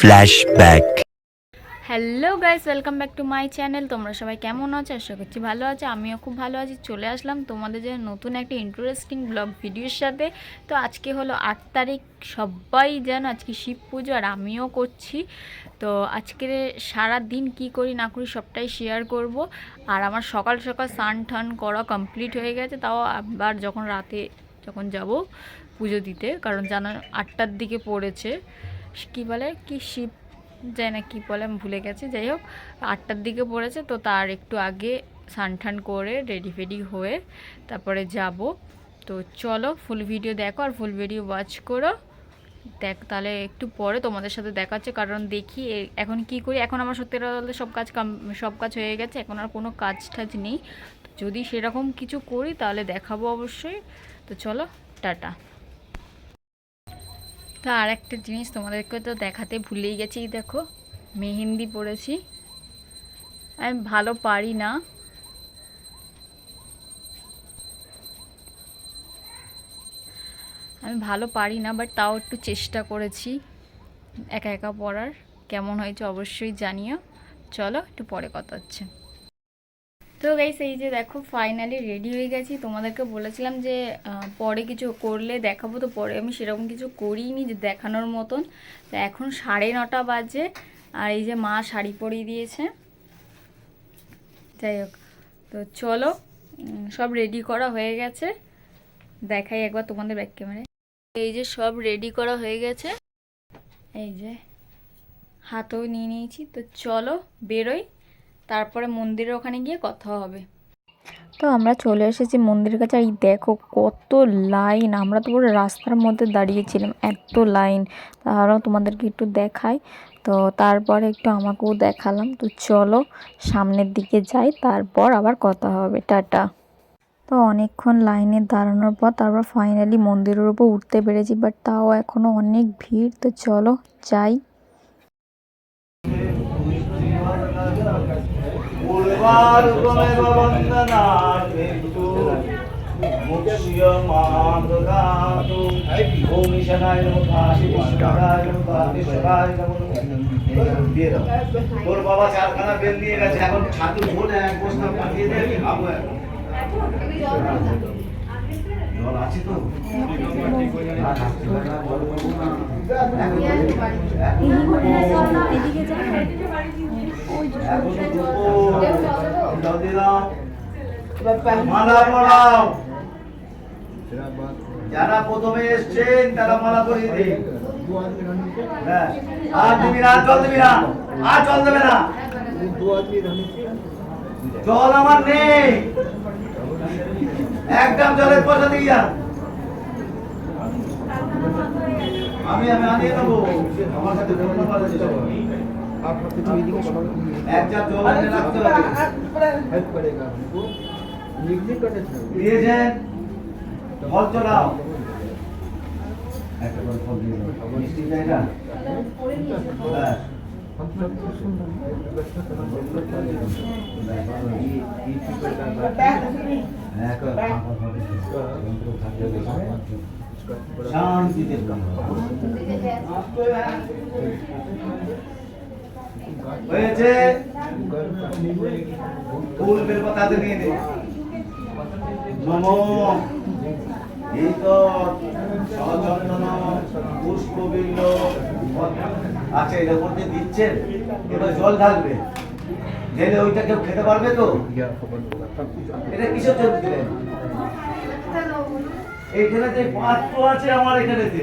Flashback. Hello guys welcome back to my channel তোমরা সবাই কেমন আছো? আশা করছি ভালো আছো। আমিও খুব ভালো আছি। চলে আসলাম তোমাদের জন্য নতুন একটা ইন্টারেস্টিং ব্লগ ভিডিওর সাথে। তো আজকে হলো আট তারিখ, সবাই যেন আজকে শিব পুজো আর আমিও করছি। তো আজকে সারা দিন কি করি না করি সবটাই শেয়ার করব। আর আমার সকাল সকাল স্নান টান করা কমপ্লিট হয়ে গেছে। তাও আবার যখন রাতে যখন যাব পুজো দিতে, কারণ জানা আটটার দিকে পড়েছে। কী বলে? কি শিব যাই না কী বলে, আমি ভুলে গেছি। যাই হোক, আটটার দিকে পড়েছে, তো তার একটু আগে সানঠান করে রেডি ফেডি হয়ে তারপরে যাব। তো চলো ফুল ভিডিও দেখো আর ফুল ভিডিও ওয়াচ করো। দেখ, তাহলে একটু পরে তোমাদের সাথে দেখা হচ্ছে, কারণ দেখি এখন কি করি? এখন আমার সত্যি কথা সব কাজ সব কাজ হয়ে গেছে, এখন আর কোনো কাজ টাজ নেই। যদি সেরকম কিছু করি, তাহলে দেখাবো অবশ্যই। তো চলো, টাটা। তো আর একটা জিনিস তোমাদেরকে তো দেখাতে ভুলেই গেছি, দেখো, মেহেন্দি পরেছি। আমি ভালো পারি না। আমি ভালো পারি না বাট তাও একটু চেষ্টা করেছি একা একা পড়ার কেমন হয়েছে অবশ্যই জানিও। চলো, একটু পরে কথা হচ্ছে। তো গাইস এই যে দেখো ফাইনালি রেডি হয়ে গেছি। তোমাদেরকে বলেছিলাম যে পরে কিছু করলে দেখাবো, তো পরে আমি সেরকম কিছু করিনি যে দেখানোর মতন। তো এখন সাড়ে নটা বাজে, আর এই যে মা শাড়ি পরিয়ে দিয়েছে। যাই হোক, তো চলো সব রেডি করা হয়ে গেছে। দেখাই একবার তোমাদের ব্যাক ক্যামেরায় এই যে সব রেডি করা হয়ে গেছে। এই যে, হাতেও নিয়ে নিয়েছি। তো চলো, বেরোই। তারপরে মন্দিরের ওখানে গিয়ে কথা হবে। তো আমরা চলে এসেছি মন্দিরের কাছে। আর দেখো কত লাইন। আমরা তো পুরো রাস্তার মধ্যে দাঁড়িয়েছিলাম এত লাইন। তারাও তোমাদেরকে একটু দেখাই। তো তারপরে একটু আমাকেও দেখালাম। তো চলো সামনের দিকে যাই, তারপর আবার কথা হবে। টাটা। তো অনেকক্ষণ লাইনে দাঁড়ানোর পর তারপর ফাইনালি মন্দিরের উপর উঠতে পেরেছি বাট তাও এখনও অনেক ভিড়। তো চলো যাই। মুক্ষ্যমাদদাতু ওম ঈশানায় নমঃ কাশী বিশ্বনাথায় নমঃ কালীশ্বরায় নমঃ। দিয়ে দাও তোর বাবা চারখানা বেল গেছে এখন ছাতু ধরে এক বস্তা পাঠিয়ে দে খাব এখন। জল আছে তো? আর রাখতে মালা পড়াও যারা প্রথমে এসছেন, তারা মালা পরিয়ে দিন। হ্যাঁ। আর দিবি না, জল না। আর জল দেবে না। জল আমার নেই। একদম জলের পয়সা দিয়ে যান। আমি আমি আনিয়ে নেব। আমার কাছে ফোন নাম্বার আছে চলো। এক চার জল এনে রাখতে হবে দিয়েছেন ফল চলাও একটা করে ফল দিয়ে দাও মিষ্টি চাই না হ্যাঁ। হ্যাঁ, করে ফাঁকা হবে। যন্ত্র থাকলে বেশি। শান্তিতে হয়েছে? ফুল বেলপাতাতে নিয়ে নে। নম পুষ্পবিল্ল আচ্ছা এর উপর যে দিচ্ছেন জল ঢালবে। ঢেলে ওইটা কেউ খেতে পারবে তো? এটা কিসের এইখানে যে পাত্র আছে আমার এখানেতে।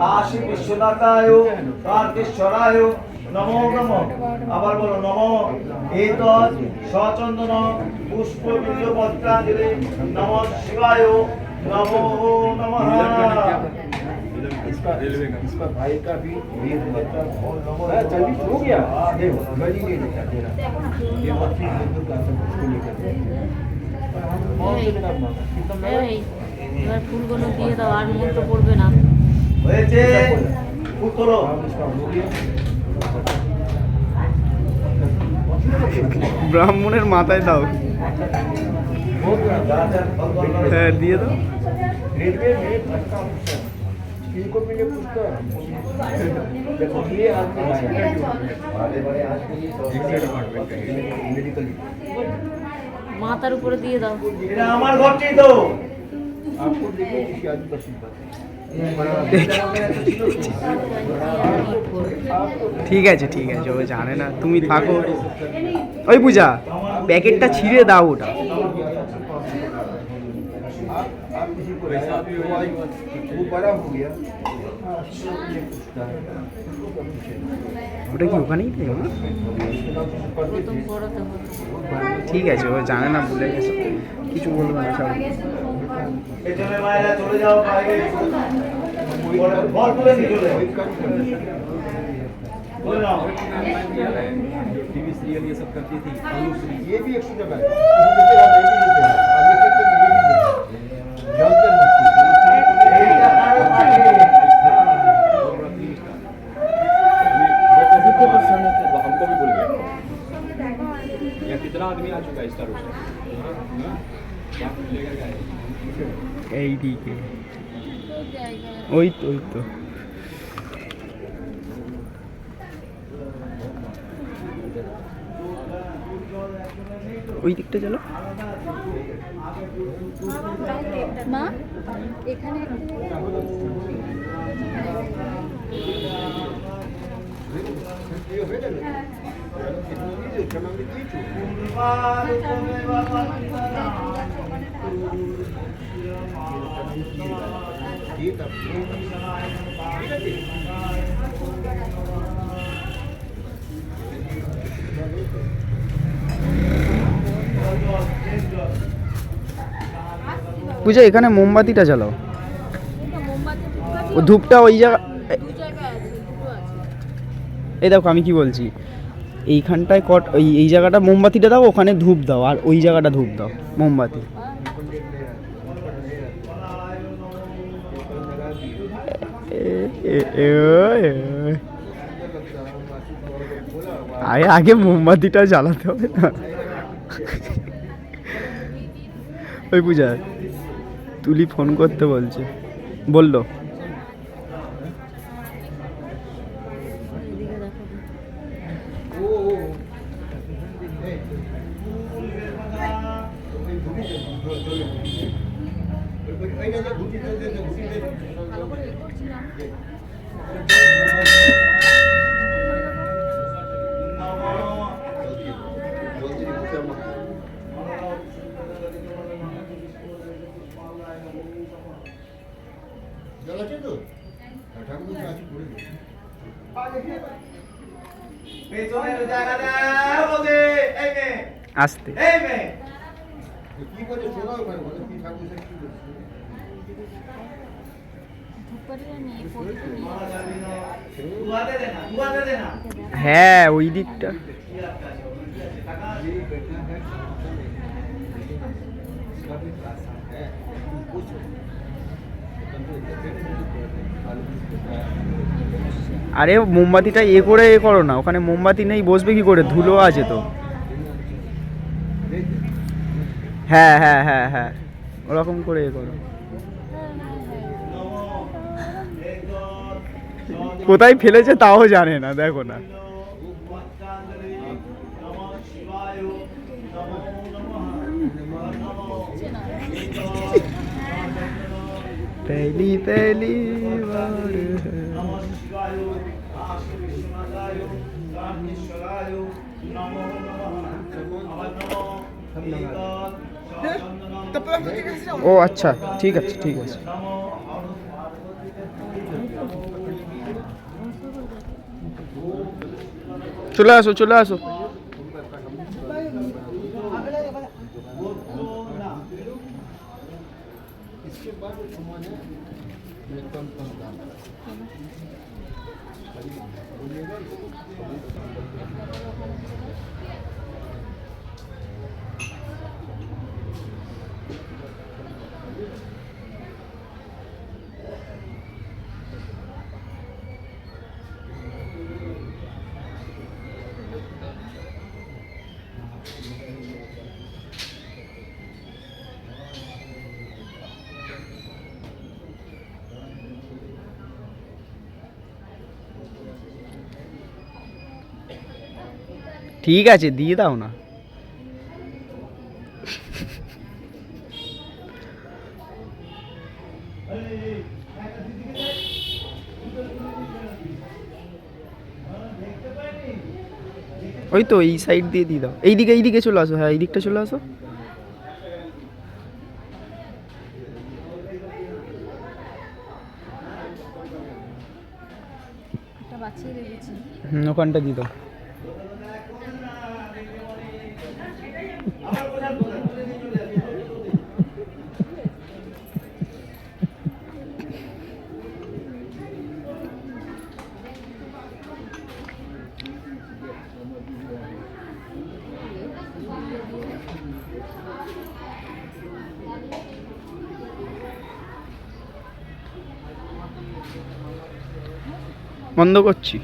কাশী বিশ্বনাথায় কার্তিশ্বরায় নমো নম আবার বলো নম এত সচন্দন পুষ্পবিল্ল পত্রাঞ্জলি নম শিবায় নমো নমঃ इसका इसका भाई का भी वीर मतलब हाँ, सर्विस हो गया देखो गली नहीं लेकर देना ये वक्त की बिल्कुल का सब उसको लेकर बहुत से मेरा मामा कितना এই এবার ফুলগুলো দিয়ে দাও আর মন তো পড়বে না হয়েছে উত্তর काम इसका हो गया ব্রাহ্মণের মাথায় দাও हो गया হ্যাঁ দিয়ে দাও रेलवे में भटका ऑफिसर इनको मैंने पूछता देखो ये आदमी आया बड़े बड़े आदमी मेडिकल মাথার উপরে দিয়ে দাও এটা আমার ঘরটি তো आपको देखो ঠিক আছে ঠিক আছে, ও জানে না। তুমি থাকো। ওই পূজা, প্যাকেটটা ছিঁড়ে দাও ওটা। ওটা কি ওখানেই ঠিক আছে, ও জানে না, ভুলে গেছে। কিছু বলব না পেছনে মায়েরা চলে যাও বাইরে বল তুলে নিয়ে চলে যাও। তুলে নাও टीवी सीरियल ये सब करती थी ये भी एक सौ जगह है इसमें देखिए आप ये भी देते हैं आप ये कहते हैं ये भी देते हैं जानते हैं এইটা কারো পায়ে। हमको भी भूल गया यहाँ कितना आदमी आ चुका है इस तरह এই দিকে ওই তো ওই তো ওই দিকটা চলো। মা এখানে ये हो পূজা, এখানে মোমবাতিটা জ্বালাও। ও ধূপটা ওই জায়গা এই দেখো, আমি কি বলছি? এইখানটায় কট এই জায়গাটা মোমবাতিটা দাও, ওখানে ধূপ দাও, আর ওই জায়গাটা ধূপ দাও, মোমবাতি। আরে আগে মোমবাতিটা জ্বালাতে হবে না। ওই পূজা তুলি ফোন করতে বলছে। বলল। পেছনের জায়গাটা বলছে এই মেয়ে আসতে এই মেয়ে কি বলে শোনাও মানে বলে কি ঠাকুর সে কি বলছে ধূপকাঠিটা নিয়ে পড়তে নিয়ে দুয়াতে দে না দুয়াতে দে না হ্যাঁ ওই দিকটা ये আরে মোমবাতিটা এ করে এ করো না ওখানে মোমবাতি নেই বসবে কি করে ধুলো আছে তো হ্যাঁ হ্যাঁ হ্যাঁ হ্যাঁ ওরকম করে এ করো কোথায় ফেলেছে তাও জানে না দেখো না पहली पहली बार है। ও আচ্ছা ঠিক আছে ঠিক আছে। চলে আসো চলে আসো। ঠিক আছে দিয়ে দাও না। ওই তো এই সাইড দিয়ে দিয়ে দাও। এইদিকে এইদিকে চলে আসো হ্যাঁ এই দিকটা চলে আসো। ওখানটা দিয়ে দাও। বন্ধ করছি।